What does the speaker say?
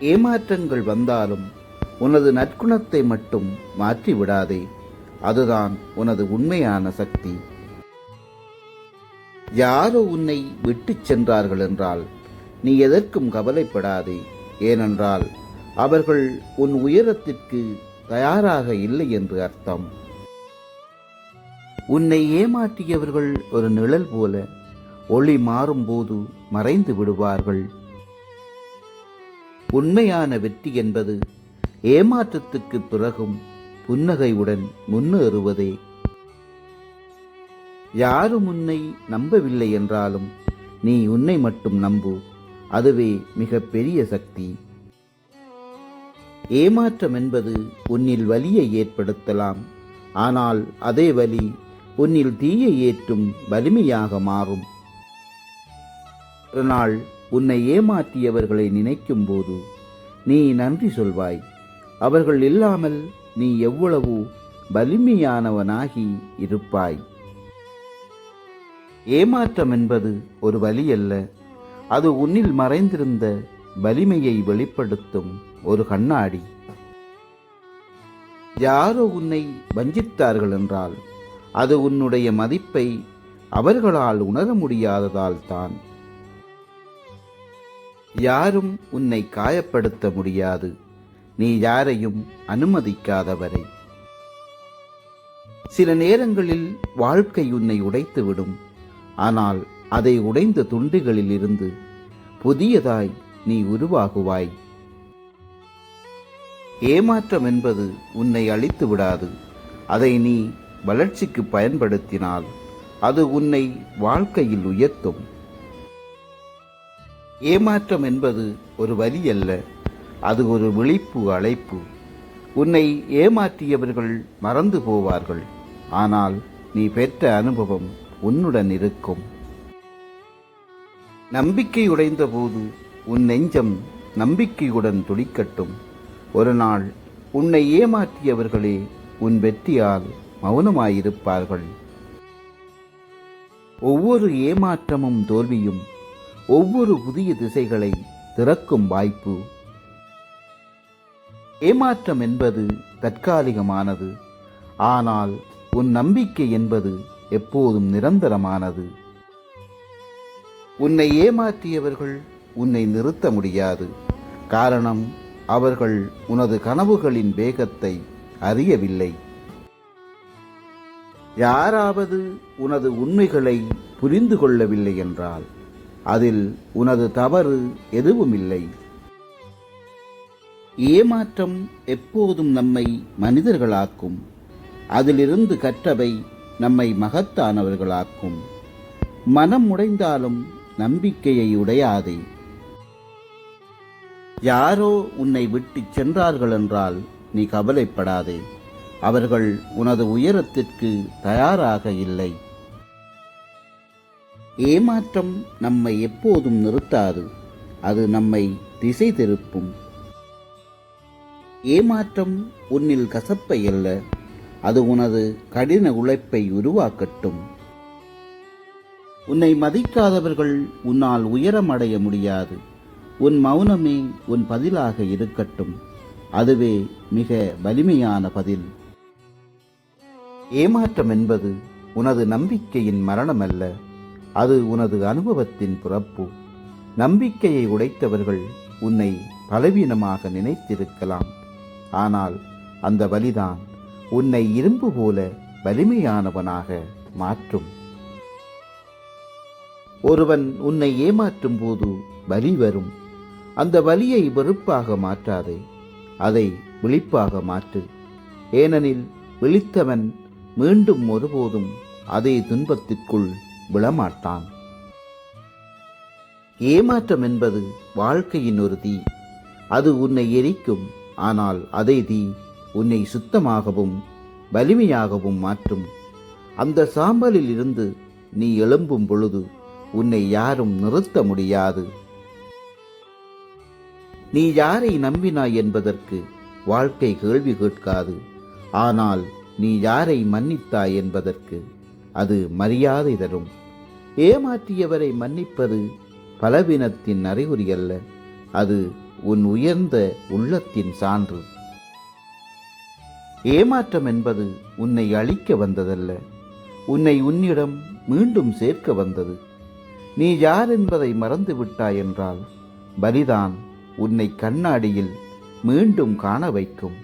ஏமாற்றங்கள் வந்தாலும் உனது நற்குணத்தை மட்டும் மாற்றி விடாதே அதுதான் உனது உண்மையான சக்தி. யாரோ உன்னை விட்டுச் சென்றார்கள் என்றால் நீ எதற்கும் கவலைப்படாதே. ஏனென்றால் அவர்கள் உன் உயரத்திற்கு தயாராக இல்லை என்று அர்த்தம். உன்னை ஏமாற்றியவர்கள் ஒரு நிழல் போல ஒளி மாறும்போது மறைந்து விடுவார்கள். உண்மையான வெற்றி என்பது ஏமாற்றத்துக்கு பிறகும் புன்னகையுடன் முன்னேறுவதே. யாரும் உன்னை நம்பவில்லை என்றாலும் நீ உன்னை மட்டும் நம்பு. அதுவே மிக பெரிய சக்தி. ஏமாற்றம் என்பது உன்னில் வலியை ஏற்படுத்தலாம். ஆனால் அதே வலி உன்னில் தீயை ஏற்றும் வலிமையாக மாறும். ஒரு நாள் உன்னை ஏமாற்றியவர்களை நினைக்கும் போது நீ நன்றி சொல்வாய். அவர்கள் இல்லாமல் நீ எவ்வளவு வலிமையானவனாகி இருப்பாய். ஏமாற்றம் என்பது ஒரு வலி அல்ல அது உன்னில் மறைந்திருந்த வலிமையை வெளிப்படுத்தும் ஒரு கண்ணாடி. யாரோ உன்னை வஞ்சித்தார்கள் என்றால் அது உன்னுடைய மதிப்பை அவர்களால் உணர முடியாததால் தான். யாரும் உன்னை காயப்படுத்த முடியாது. நீ யாரையும் அனுமதிக்காதவரை. சில நேரங்களில் வாழ்க்கை உன்னை உடைத்துவிடும். ஆனால் அதை உடைந்த துண்டுகளில் இருந்து புதியதாய் நீ உருவாகுவாய். ஏமாற்றம் என்பது உன்னை அழித்து விடாது. அதை நீ வளர்ச்சிக்கு பயன்படுத்தினால் அது உன்னை வாழ்க்கையில் உயர்த்தும். ஏமாற்றம் என்பது ஒரு வரி அல்ல அது ஒரு விழிப்பு அழைப்பு. உன்னை ஏமாற்றியவர்கள் மறந்து போவார்கள் ஆனால் நீ பெற்ற அனுபவம் உன்னுடன் இருக்கும். நம்பிக்கை உடைந்த போது உன் நெஞ்சம் நம்பிக்கையுடன் துடிக்கட்டும். ஒரு நாள் உன்னை ஏமாற்றியவர்களே உன் வெற்றியால் மௌனமாயிருப்பார்கள். ஒவ்வொரு ஏமாற்றமும் தோல்வியும் ஒவ்வொரு புதிய திசைகளை திறக்கும் வாய்ப்பு. ஏமாற்றம் என்பது தற்காலிகமானது. ஆனால் உன் நம்பிக்கை என்பது எப்போதும் நிரந்தரமானது. உன்னை ஏமாற்றியவர்கள் உன்னை நிறுத்த முடியாது. காரணம் அவர்கள் உனது கனவுகளின் வேகத்தை அறியவில்லை. யாராவது உனது உண்மைகளை புரிந்து கொள்ளவில்லை என்றால் அதில் உனது தவறு எதுவுமில்லை. ஏமாற்றம் எப்போதும் நம்மை மனிதர்களாக்கும். அதிலிருந்து கற்றவை நம்மை மகத்தானவர்களாக்கும். மனம் உடைந்தாலும் நம்பிக்கையை உடையாதே. யாரோ உன்னை விட்டுச் சென்றார்கள் என்றால் நீ கவலைப்படாதே. அவர்கள் உனது உயரத்திற்கு தயாராக இல்லை. ஏமாற்றம் நம்மை எப்போதும் நிறுத்தாது. அது நம்மை திசை திருப்பும். ஏமாற்றம் உன்னில் கசப்பை அல்ல. அது உனது கடின உழைப்பை உருவாக்கட்டும். உன்னை மதிக்காதவர்கள் உன்னால் உயரம் அடைய முடியாது. உன் மௌனமே உன் பதிலாக இருக்கட்டும். அதுவே மிக வலிமையான பதில். ஏமாற்றம் என்பது உனது நம்பிக்கையின் மரணமல்ல. அது உனது அனுபவத்தின் பிறப்பு. நம்பிக்கையை உடைத்தவர்கள் உன்னை பலவீனமாக நினைத்திருக்கலாம். ஆனால் அந்த வலிதான் உன்னை இரும்பு போல வலிமையானவனாக மாற்றும். ஒருவன் உன்னை ஏமாற்றும் போது வலி வரும். அந்த வலியை வெறுப்பாக மாற்றாதே. அதை விழிப்பாக மாற்று. ஏனெனில் விழித்தவன் மீண்டும் ஒருபோதும் அதே துன்பத்திற்குள் விழமாட்டான். ஏமாற்றம் என்பது வாழ்க்கையின் ஒரு தீ. அது உன்னை எரிக்கும் ஆனால் அதே தீ உன்னை சுத்தமாகவும் வலிமையாகவும் மாற்றும். அந்த சாம்பலில் இருந்து நீ எழும்பும் பொழுது உன்னை யாரும் நிறுத்த முடியாது. நீ யாரை நம்பினாய் என்பதற்கு வாழ்க்கை கேள்வி கேட்காது. ஆனால் நீ யாரை மன்னித்தாய் என்பதற்கு அது மரியாதை தரும். ஏமாற்றியவரை மன்னிப்பது பலவீனத்தின் அறிகுறி அல்ல அது உன் உயர்ந்த உள்ளத்தின் சான்று. ஏமாற்றம் என்பது உன்னை அழிக்க வந்ததல்ல. உன்னை உன்னிடம் மீண்டும் சேர்க்க வந்தது. நீ யார் என்பதை மறந்துவிட்டாய் என்றால் பலிதான் உன்னை கண்ணாடியில் மீண்டும் காண வைக்கும்.